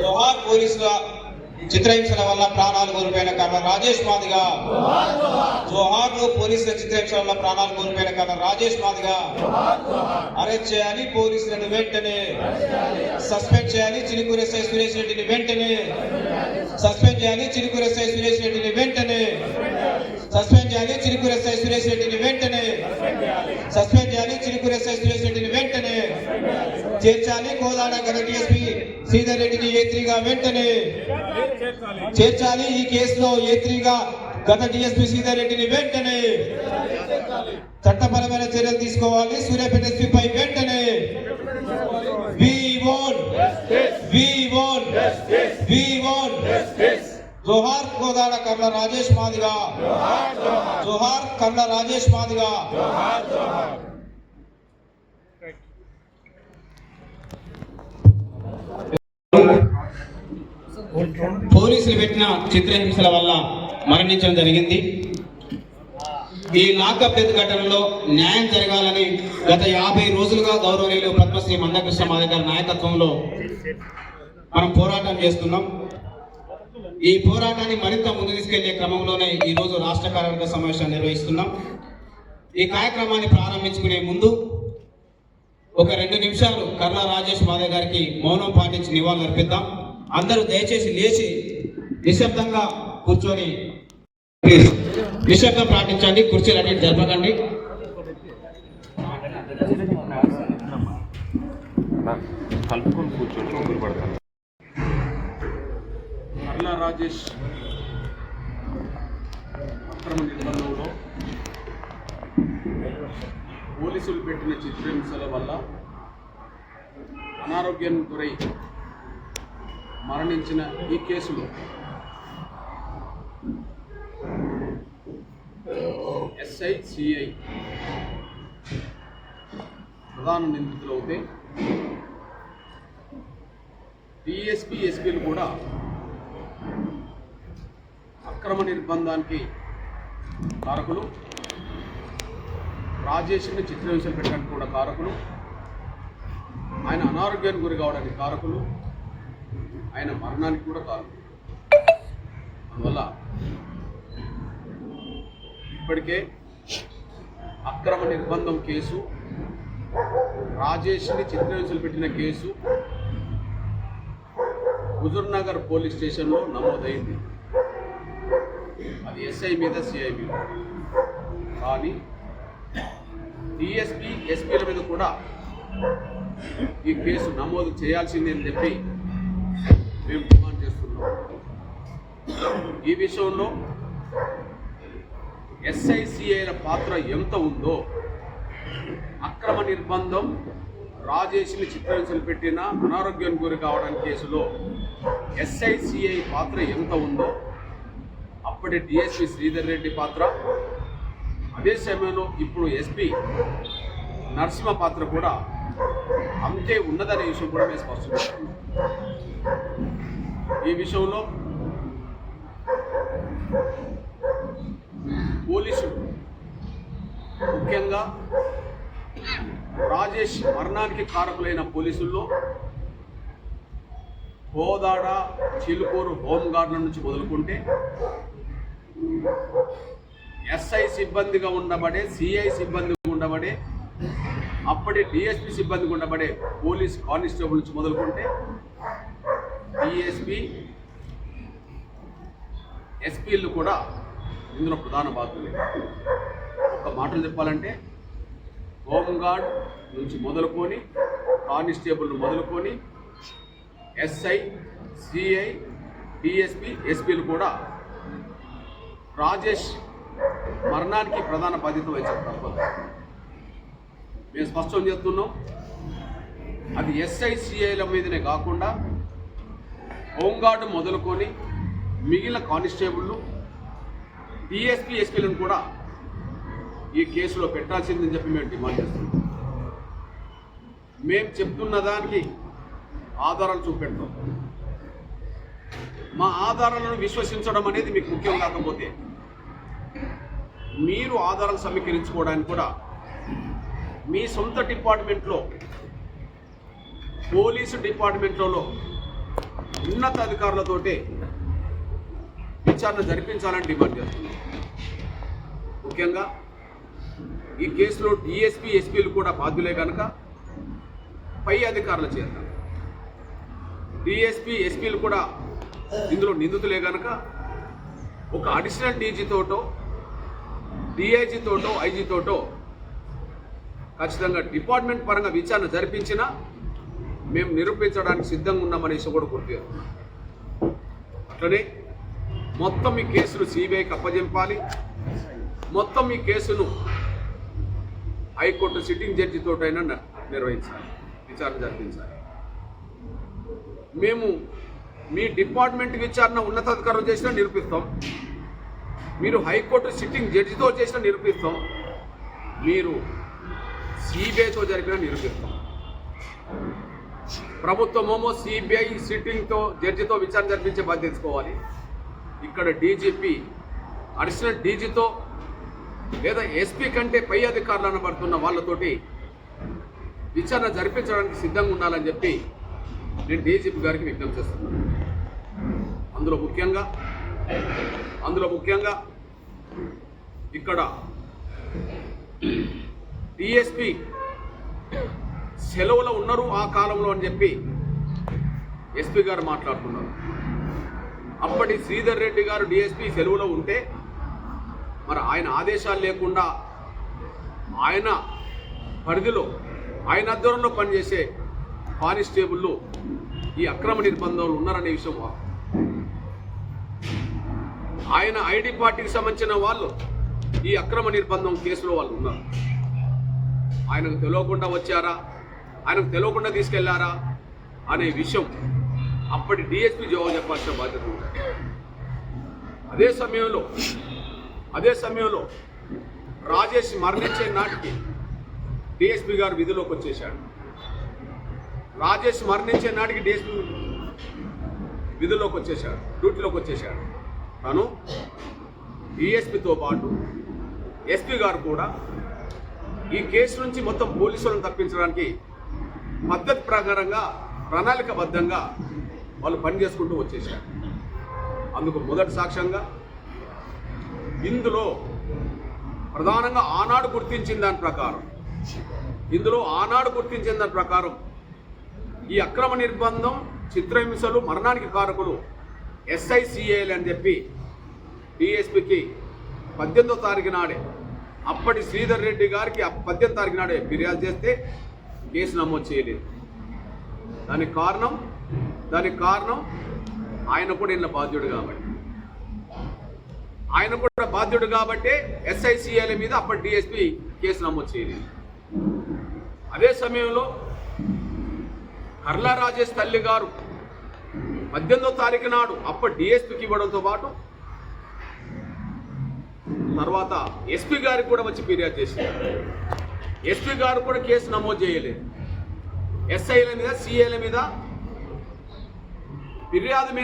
జోహార్ పోలీసుల చిత్రహింసల వల్ల ప్రాణాలు కోల్పోయిన కర్ణ రాజేష్ మాదిగా. జోహార్లో పోలీసుల చిత్రహింసల వల్ల ప్రాణాలు కోల్పోయిన కర్ణ రాజేష్ మాదిగా. అరెస్ట్ చేయాలి పోలీసులను వెంటనే. సస్పెండ్ చేయాలి చిలుకూరు ఎస్ఐ సురేష్ రెడ్డిని వెంటనే. సస్పెండ్ చేయాలి చిలుకూరు ఎస్ఐ సురేష్ రెడ్డిని వెంటనే. సస్పెండ్ చేయాలి. చిలుకూరు ఎస్ఐ సురేష్ రెడ్డిని వెంటనే సస్పెండ్ చేయాలి. చిలుకూరు ఎస్ఐ సురేష్ రెడ్డిని వెంటనే చేర్చాలి. కోదాడ గత డిఎస్పీ శ్రీధర్ రెడ్డిని ఏత్రిగా వెంటనే చేర్చాలి. ఈ కేసులో ఏత్రిగా గత డిఎస్పీ శ్రీధర్ రెడ్డిని వెంటనే చట్టపరమైన చర్యలు తీసుకోవాలి. సూర్యాపేట ఎస్పీపై వెంటనే we want we want we want జోహార్ కోదాడ కర్ల రాజేష్ మాదిగా. జోహార్ కర్ల రాజేష్ మాదిగా. పోలీసులు పెట్టిన చిత్రహింసల వల్ల మరణించడం జరిగింది. ఈ లాకప్ ఘటనలో న్యాయం జరగాలని గత యాభై రోజులుగా గౌరవనీయులు పద్మశ్రీ మందకృష్ణ మాది గారి నాయకత్వంలో మనం పోరాటం చేస్తున్నాం. ఈ పోరాటాన్ని మరింత ముందు తీసుకెళ్ళే క్రమంలోనే ఈ రోజు రాష్ట్ర కార్యవర్గ సమావేశాన్ని నిర్వహిస్తున్నాం. ఈ కార్యక్రమాన్ని ప్రారంభించుకునే ముందు ఒక రెండు నిమిషాలు కర్ణా రాజేష్ మాధవ్ గారికి మౌనం పాటించి నివాళులు అర్పిద్దాం. అందరూ దయచేసి లేచి నిశ్శబ్దంగా కూర్చొని ప్లీజ్ నిశ్శబ్దం పాటించండి కుర్చీలు అన్ని జరపకండి. కలుపుకొని కూర్చొని పడతాను రాజేష్ అక్రమ నిర్బంధంలో పోలీసులు పెట్టిన చిత్రహింసల వల్ల అనారోగ్యం గురై మరణించిన ఈ కేసులో ఎస్ఐ సిఐ ప్రధాన నిందితులు అవుతే ఎస్పీలు కూడా అక్రమ నిర్బంధానికి కారకులు రాజేష్ని చిత్రహింసలు పెట్టడానికి కూడా కారకులు ఆయన అనారోగ్యానికి గురి కావడానికి కారకులు ఆయన మరణానికి కూడా కారకులు. అందువల్ల ఇప్పటికే అక్రమ నిర్బంధం కేసు రాజేష్ని చిత్రహింసలు పెట్టిన కేసు హుజూర్నగర్ పోలీస్ స్టేషన్లో నమోదైంది. ఎస్ఐ మీద సిఐ మీద కానీ డిఎస్పి ఎస్పీల మీద కూడా ఈ కేసు నమోదు చేయాల్సిందే అని చెప్పి మేము డిమాండ్ చేస్తున్నాం. ఈ విషయంలో ఎస్ఐసిఐల పాత్ర ఎంత ఉందో అక్రమ నిర్బంధం రాజేష్ని చిత్రహింసలు పెట్టిన అనారోగ్యం గురి కావడానికి కేసులో ఎస్ఐసిఐ పాత్ర ఎంత ఉందో అప్పటి డిఎస్పి శ్రీధర్ రెడ్డి పాత్ర. అదే సమయంలో ఇప్పుడు ఎస్పీ నరసింహ పాత్ర కూడా అంతే ఉన్నదనే విషయం కూడా మేము స్పష్టం ఈ విషయంలో పోలీసులు ముఖ్యంగా రాజేష్ మరణానికి కారకులైన పోలీసుల్లో హోదాడ చిలుకూరు హోంగార్డుల నుంచి మొదలుకుంటే ఎస్ఐ సిబ్బందిగా ఉండబడే సిఐ సిబ్బందిగా ఉండబడే అప్పటి డిఎస్పి సిబ్బందిగా ఉండబడే పోలీస్ కానిస్టేబుల్ నుంచి మొదలుకుంటే డిఎస్పి ఎస్పీలు కూడా ఇందులో ప్రధాన బాధ్యులు. ఒక మాటలు చెప్పాలంటే హోంగార్డ్ నుంచి మొదలుకొని కానిస్టేబుల్ను మొదలుకొని ఎస్ఐ సిఐ డిఎస్పి ఎస్పీలు కూడా రాజేష్ మరణానికి ప్రధాన బాధ్యత వహించారు తప్పదు. మేము స్పష్టం చేస్తున్నాం. అది ఎస్ఐసిఐల మీదనే కాకుండా హోంగార్డు మొదలుకొని మిగిలిన కానిస్టేబుళ్ళు డిఎస్పీ ఎస్పీలను కూడా ఈ కేసులో పెట్టాల్సిందని చెప్పి మేము డిమాండ్ చేస్తున్నాం. మేము చెప్తున్న దానికి ఆధారాలు చూపెడతాం. మా ఆధారాలను విశ్వసించడం అనేది మీకు ముఖ్యం కాకపోతే మీరు ఆధారాలు సమీకరించుకోవడానికి కూడా మీ సొంత డిపార్ట్మెంట్లో పోలీసు డిపార్ట్మెంట్లలో ఉన్నత అధికారులతోటే విచారణ జరిపించాలని డిమాండ్ చేస్తున్నాం ముఖ్యంగా ఈ కేసులో డిఎస్పీ ఎస్పీలు కూడా బాధ్యులే కనుక పై అధికారుల చేత. డిఎస్పీ ఎస్పీలు కూడా ఇందులో నిందితులే కనుక ఒక అడిషనల్ డీజీ తోటో డిఐజీ తోటో ఐజీ తోటో ఖచ్చితంగా డిపార్ట్మెంట్ పరంగా విచారణ జరిపించినా మేము నిరూపించడానికి సిద్ధంగా ఉన్నామనేసి కూడా గుర్తు అట్లనే మొత్తం ఈ కేసును సిబిఐకి అప్పజెంపాలి. మొత్తం ఈ కేసును హైకోర్టు సిట్టింగ్ జడ్జితోటైనా నిర్వహించాలి. విచారణ జరిపించాలి. మేము మీ డిపార్ట్మెంట్ విచారణ ఉన్నతాధికారులు చేసినా నిరూపిస్తాం. మీరు హైకోర్టు సిట్టింగ్ జడ్జితో చేసినా నిరూపిస్తాం. మీరు సిబిఐతో జరిపినా నిరూపిస్తాం. ప్రభుత్వమేమో సిబిఐ సిట్టింగ్తో జడ్జితో విచారణ జరిపించే బాధ్యత తీసుకోవాలి. ఇక్కడ డీజీపీ అడిషనల్ డీజీతో లేదా ఎస్పీ కంటే పై అధికారులు అనబడుతున్న వాళ్ళతోటి విచారణ జరిపించడానికి సిద్ధంగా ఉండాలని చెప్పి నేను డీజీపీ గారికి విజ్ఞప్తి చేస్తున్నాను. అందులో ముఖ్యంగా అందులో ముఖ్యంగా ఇక్కడ డిఎస్పి సెలవులో ఉన్నారు ఆ కాలంలో అని చెప్పి ఎస్పీ గారు మాట్లాడుతున్నారు. అప్పటి శ్రీధర్ రెడ్డి గారు డిఎస్పి సెలవులో ఉంటే మరి ఆయన ఆదేశాలు లేకుండా ఆయన పరిధిలో ఆయన ఆధ్వర్యంలో పనిచేసే కానిస్టేబుళ్ళు ఈ అక్రమ నిర్బంధంలో ఉన్నారనే విషయం ఆయన ఐడి పార్టీకి సంబంధించిన వాళ్ళు ఈ అక్రమ నిర్బంధం కేసులో వాళ్ళు ఉన్నారు. ఆయనకు తెలియకుండా వచ్చారా? ఆయనకు తెలియకుండా తీసుకెళ్ళారా? అనే విషయం అప్పటి డిఎస్పీ జవాబు చెప్పాల్సిన బాధ్యత అదే సమయంలో అదే సమయంలో రాజేష్ మరణించే నాటికి డిఎస్పీ గారు విధిలోకి వచ్చేశాడు. రాజేష్ మరణించే నాటికి డిఎస్పీ విధుల్లోకి వచ్చేశాడు డ్యూటీలోకి వచ్చేశాడు. తను డిఎస్పితో పాటు ఎస్పీ గారు కూడా ఈ కేసు నుంచి మొత్తం పోలీసులను తప్పించడానికి పద్ధతి ప్రకారంగా ప్రణాళికబద్ధంగా వాళ్ళు పనిచేసుకుంటూ వచ్చేసారు అందుకు మొదటి సాక్ష్యంగా ఇందులో ప్రధానంగా ఆనాడు గుర్తించిన దాని ప్రకారం ఇందులో ఆనాడు గుర్తించిన దాని ప్రకారం ఈ అక్రమ నిర్బంధం చిత్రహింసలు మరణానికి కారకులు ఎస్ఐసిఏలు అని చెప్పి డిఎస్పికి పద్దెనిమిదో తారీఖు నాడే అప్పటి శ్రీధర్ రెడ్డి గారికి పద్దెనిమిది తారీఖు నాడే ఫిర్యాదు చేస్తే కేసు నమోదు చేయలేదు. దానికి కారణం దానికి కారణం ఆయన కూడా ఇంట్లో బాధ్యుడు కాబట్టి. ఆయన కూడా బాధ్యుడు కాబట్టి ఎస్ఐసిఐల మీద అప్పటి డిఎస్పి కేసు నమోదు చేయలేదు. అదే సమయంలో కర్లా రాజేష్ తల్లి గారు పద్దెనిమిదో తారీఖు నాడు అప్పటి డిఎస్పికి ఇవ్వడంతో పాటు తర్వాత ఎస్పీ గారికి కూడా వచ్చి ఫిర్యాదు చేసింది. ఎస్పీ గారు కూడా కేసు నమోదు చేయలేదు. ఎస్ఐల మీద సిఐల మీద ఫిర్యాదు మీద